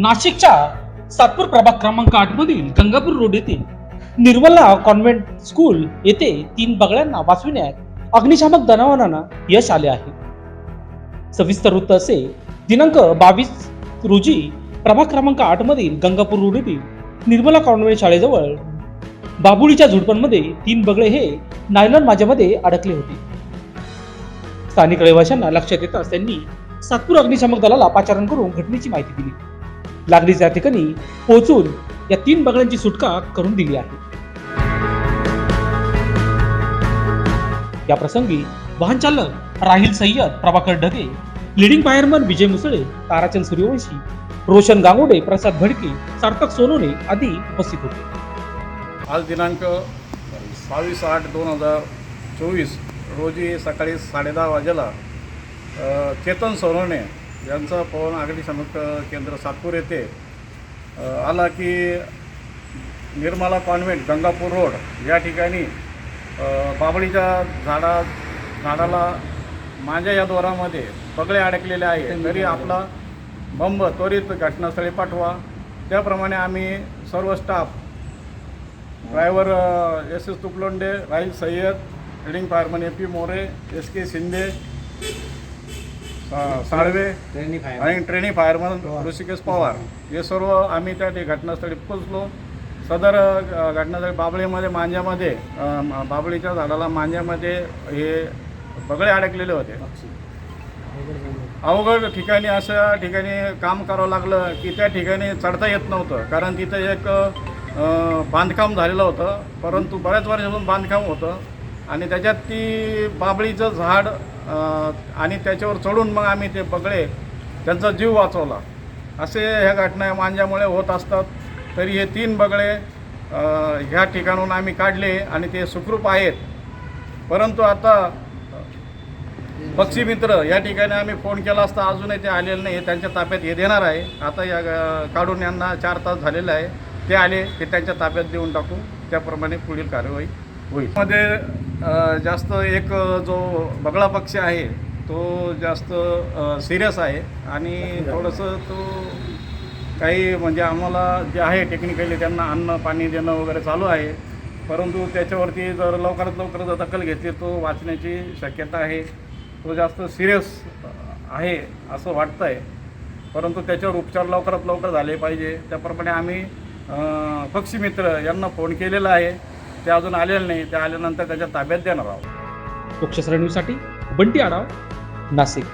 नाशिकच्या सातपूर प्रभाग क्रमांक आठ मधील गंगापूर रोड येथील निर्मला कॉन्व्हेंट स्कूल येथे तीन बगळ्यांना वाचविण्यात अग्निशामक दनावनांना यश आले आहे. सविस्तर वृत्त असे दिनांक बावीस रोजी प्रभाग क्रमांक आठ मधील गंगापूर रोड येथील निर्मला कॉन्व्हेंट शाळेजवळ बाबुळीच्या झुडपांमध्ये तीन बगळे हे नायलॉन माझ्यामध्ये अडकले होते. स्थानिक रहिवाशांना लक्षात येताच त्यांनी सातपूर अग्निशामक दलाला पाचारण करून घटनेची माहिती दिली. लागलीच्या ठिकाणी पोहोचून या तीन बगळ्यांची सुटका करून दिली आहे. या प्रसंगी वाहन चालक राहिल सय्यद प्रभाकर ढगे लिडिंग फायरमन विजय मुसळे ताराचंद सूर्यवंशी रोशन गांगोडे प्रसाद भडके सार्थक सोनोने आदी उपस्थित होते. आज दिनांक बावीस आठ दोन हजार चोवीस रोजी सकाळी साडेदहा वाजेला चेतन सोनवणे यांचा पवन अग्निशामक केंद्र सातपूर येथे आला की निर्मला कॉन्व्हेंट गंगापूर रोड या ठिकाणी अ, बाभळीच्या झाडा झाडाला माझ्या या दोरामध्ये पगळे अडकलेले आहे तरी आपला बंब त्वरित घटनास्थळी पाठवा. त्याप्रमाणे आम्ही सर्व staff driver S S Tuplonde Rahil Sayyad leading fireman A P More S K Shinde Salve आणि ट्रेनिंग फायरमन ऋषिकेश पवार. हे सर्व आम्ही त्या ठिक- घटनास्थळी पोचलो सदर घटनास्थळी बाबळीमध्ये मांज्यामध्ये बाबळीच्या झाडाला मांज्यामध्ये हे बगळे अडकलेले होते. अवघड ठिकाणी अशा ठिकाणी काम करावं लागलं की त्या ठिकाणी चढता येत नव्हतं. कारण तिथं एक बांधकाम झालेलं होतं. परंतु बऱ्याच वर्षापासून बांधकाम होतं. आणि त्याच्यात ती बाबळीचं झाड आणि त्याच्यावर चढून मग आम्ही ते बगळे त्यांचा जीव वाचवला. असे ह्या घटना मांज्यामुळे होत असतात. तरी हे तीन बगळे ह्या ठिकाणून आम्ही काढले आणि ते सुखरूप आहेत. परंतु आता पक्षी मित्र या ठिकाणी आम्ही फोन केला असता अजूनही ते आलेले नाही. त्यांच्या ताब्यात हे देणार आहे. आता या काढून यांना चार तास झालेले आहे. ते आले ते त्यांच्या ताब्यात देऊन टाकू. त्याप्रमाणे पुढील कार्यवाही होईल. मध्ये जास्त एक जो बगळा पक्षी आहे तो जास्त सिरियस आहे. आणि थोडंसं तो काही म्हणजे आम्हाला जे आहे टेक्निकली त्यांना अन्न पाणी देणं वगैरे चालू आहे. परंतु त्याच्यावरती जर लवकरात लवकर जर दखल घेतली तो वाचण्याची शक्यता आहे. तो जास्त सिरियस आहे असं वाटतं आहे परंतु त्याच्यावर उपचार लवकरात लवकर झाले पाहिजे. त्याप्रमाणे आम्ही पक्षीमित्र यांना फोन केलेला आहे. ते अजून आलेलं नाही ते आल्यानंतर त्याच्या ताब्यात देणार आहोत. पक्षश्रेणीसाठी बंटी आढाव नाशिक.